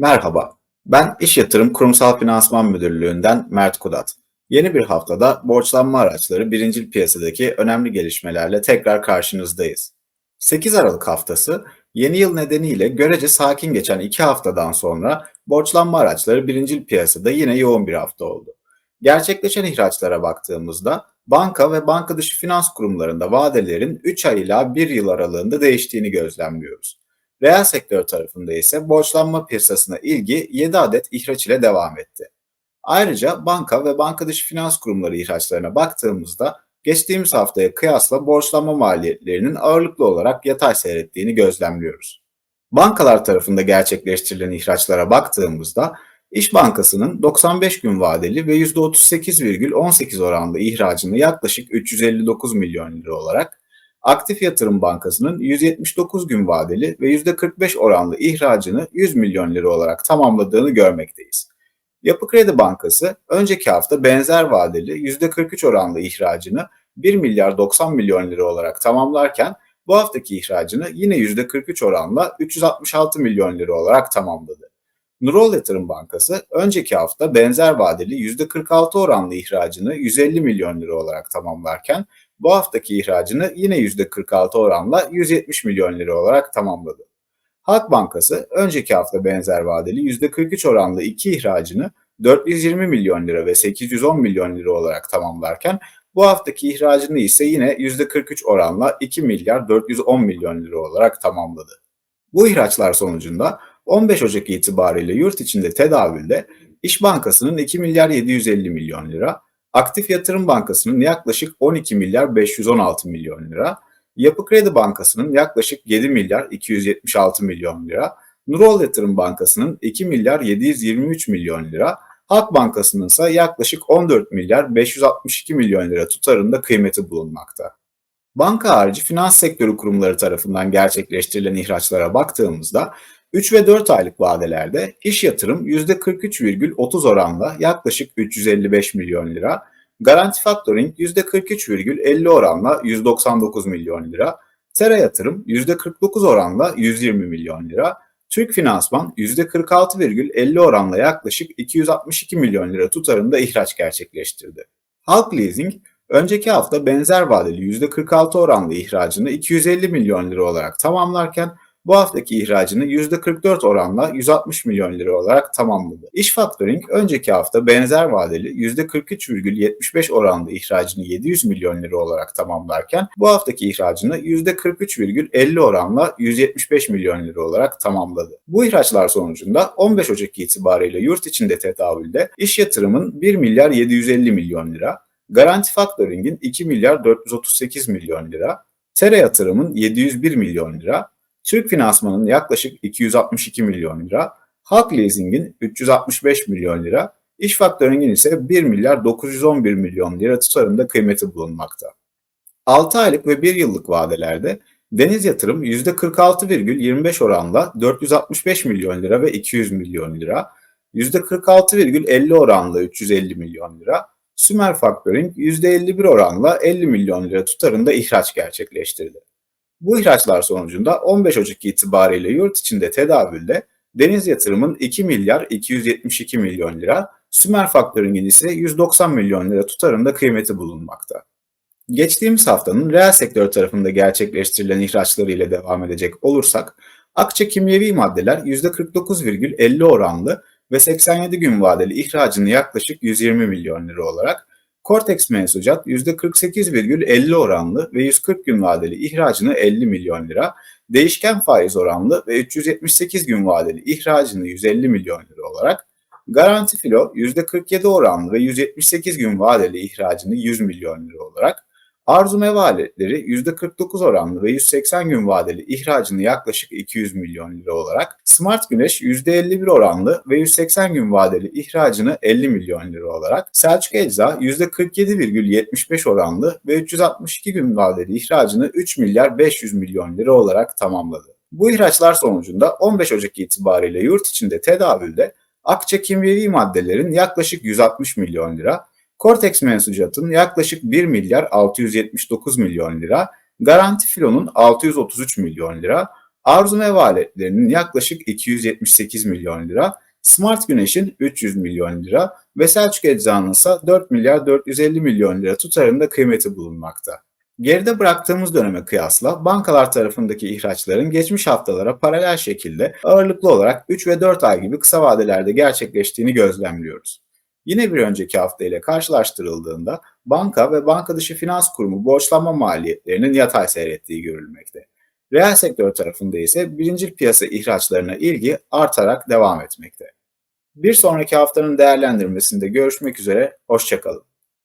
Merhaba, ben İş Yatırım Kurumsal Finansman Müdürlüğü'nden Mert Kudat. Yeni bir haftada borçlanma araçları birincil piyasadaki önemli gelişmelerle tekrar karşınızdayız. 8 Aralık haftası yeni yıl nedeniyle görece sakin geçen iki haftadan sonra borçlanma araçları birincil piyasada yine yoğun bir hafta oldu. Gerçekleşen ihraçlara baktığımızda banka ve banka dışı finans kurumlarında vadelerin 3 ay ila 1 yıl aralığında değiştiğini gözlemliyoruz. Reel sektör tarafında ise borçlanma piyasasına ilgi 7 adet ihraç ile devam etti. Ayrıca banka ve banka dışı finans kurumları ihraçlarına baktığımızda geçtiğimiz haftaya kıyasla borçlanma maliyetlerinin ağırlıklı olarak yatay seyrettiğini gözlemliyoruz. Bankalar tarafında gerçekleştirilen ihraçlara baktığımızda İş Bankası'nın 95 gün vadeli ve %38,18 oranlı ihracını yaklaşık 359 milyon lira olarak Aktif Yatırım Bankası'nın 179 gün vadeli ve %45 oranlı ihracını 100 milyon lira olarak tamamladığını görmekteyiz. Yapı Kredi Bankası önceki hafta benzer vadeli %43 oranlı ihracını 1 milyar 90 milyon lira olarak tamamlarken bu haftaki ihracını yine %43 oranla 366 milyon lira olarak tamamladı. Nurol Yatırım Bankası önceki hafta benzer vadeli %46 oranlı ihracını 150 milyon lira olarak tamamlarken bu haftaki ihracını yine %46 oranla 170 milyon lira olarak tamamladı. Halk Bankası önceki hafta benzer vadeli %43 oranlı iki ihracını 420 milyon lira ve 810 milyon lira olarak tamamlarken bu haftaki ihracını ise yine %43 oranla 2 milyar 410 milyon lira olarak tamamladı. Bu ihraçlar sonucunda 15 Ocak itibariyle yurt içinde tedavülde İş Bankası'nın 2 milyar 750 milyon lira, Aktif Yatırım Bankası'nın yaklaşık 12 milyar 516 milyon lira, Yapı Kredi Bankası'nın yaklaşık 7 milyar 276 milyon lira, Nurol Yatırım Bankası'nın 2 milyar 723 milyon lira, Halk Bankası'nın ise yaklaşık 14 milyar 562 milyon lira tutarında kıymeti bulunmakta. Banka harici finans sektörü kurumları tarafından gerçekleştirilen ihraçlara baktığımızda 3 ve 4 aylık vadelerde iş yatırım %43,30 oranla yaklaşık 355 milyon lira, Garanti Factoring %43,50 oranla 199 milyon lira, Tera Yatırım %49 oranla 120 milyon lira, Türk Finansman %46,50 oranla yaklaşık 262 milyon lira tutarında ihraç gerçekleştirdi. Halk Leasing önceki hafta benzer vadeli %46 oranlı ihracını 250 milyon lira olarak tamamlarken bu haftaki ihracını %44 oranla 160 milyon lira olarak tamamladı. İş Factoring önceki hafta benzer vadeli %43,75 oranlı ihracını 700 milyon lira olarak tamamlarken bu haftaki ihracını %43,50 oranla 175 milyon lira olarak tamamladı. Bu ihraçlar sonucunda 15 Ocak itibariyle yurt içinde tedavülde iş yatırımın 1 milyar 750 milyon lira, Garanti Factoring'in 2 milyar 438 milyon lira, Tera Yatırım'ın 701 milyon lira, Türk Finansman'ın yaklaşık 262 milyon lira, Halk Leasing'in 365 milyon lira, İş Factoring'in ise 1 milyar 911 milyon lira tutarında kıymeti bulunmakta. 6 aylık ve 1 yıllık vadelerde Deniz Yatırım %46,25 oranla 465 milyon lira ve 200 milyon lira, %46,50 oranla 350 milyon lira, Sümer Factoring %51 oranla 50 milyon lira tutarında ihraç gerçekleştirdi. Bu ihraçlar sonucunda 15 Ocak itibariyle yurt içinde tedavülde Deniz Yatırım'ın 2 milyar 272 milyon lira, Sümer Factoring'in ise 190 milyon lira tutarında kıymeti bulunmakta. Geçtiğimiz haftanın reel sektör tarafında gerçekleştirilen ihraçları ile devam edecek olursak, Akça kimyevi maddeler %49,50 oranlı ve 87 gün vadeli ihracını yaklaşık 120 milyon lira olarak, Cortex mensucat %48,50 oranlı ve 140 gün vadeli ihracını 50 milyon lira, değişken faiz oranlı ve 378 gün vadeli ihracını 150 milyon lira olarak, Garanti Filo %47 oranlı ve 178 gün vadeli ihracını 100 milyon lira olarak, Arzu mevaletleri %49 oranlı ve 180 gün vadeli ihracını yaklaşık 200 milyon lira olarak, Smart Güneş %51 oranlı ve 180 gün vadeli ihracını 50 milyon lira olarak, Selçuk Ecza %47,75 oranlı ve 362 gün vadeli ihracını 3 milyar 500 milyon lira olarak tamamladı. Bu ihraçlar sonucunda 15 Ocak itibariyle yurt içinde tedavülde Akça kimyevi maddelerin yaklaşık 160 milyon lira, Cortex mensucatın yaklaşık 1 milyar 679 milyon lira, Garanti Filo'nun 633 milyon lira, Arzu Meyve Aletlerinin yaklaşık 278 milyon lira, Smart Güneş'in 300 milyon lira ve Selçuk Eczan'ın ise 4 milyar 450 milyon lira tutarında kıymeti bulunmakta. Geride bıraktığımız döneme kıyasla bankalar tarafındaki ihraçların geçmiş haftalara paralel şekilde ağırlıklı olarak 3 ve 4 ay gibi kısa vadelerde gerçekleştiğini gözlemliyoruz. Yine bir önceki hafta ile karşılaştırıldığında banka ve banka dışı finans kurumu borçlanma maliyetlerinin yatay seyrettiği görülmekte. Reel sektör tarafında ise birincil piyasa ihraçlarına ilgi artarak devam etmekte. Bir sonraki haftanın değerlendirmesinde görüşmek üzere, hoşçakalın.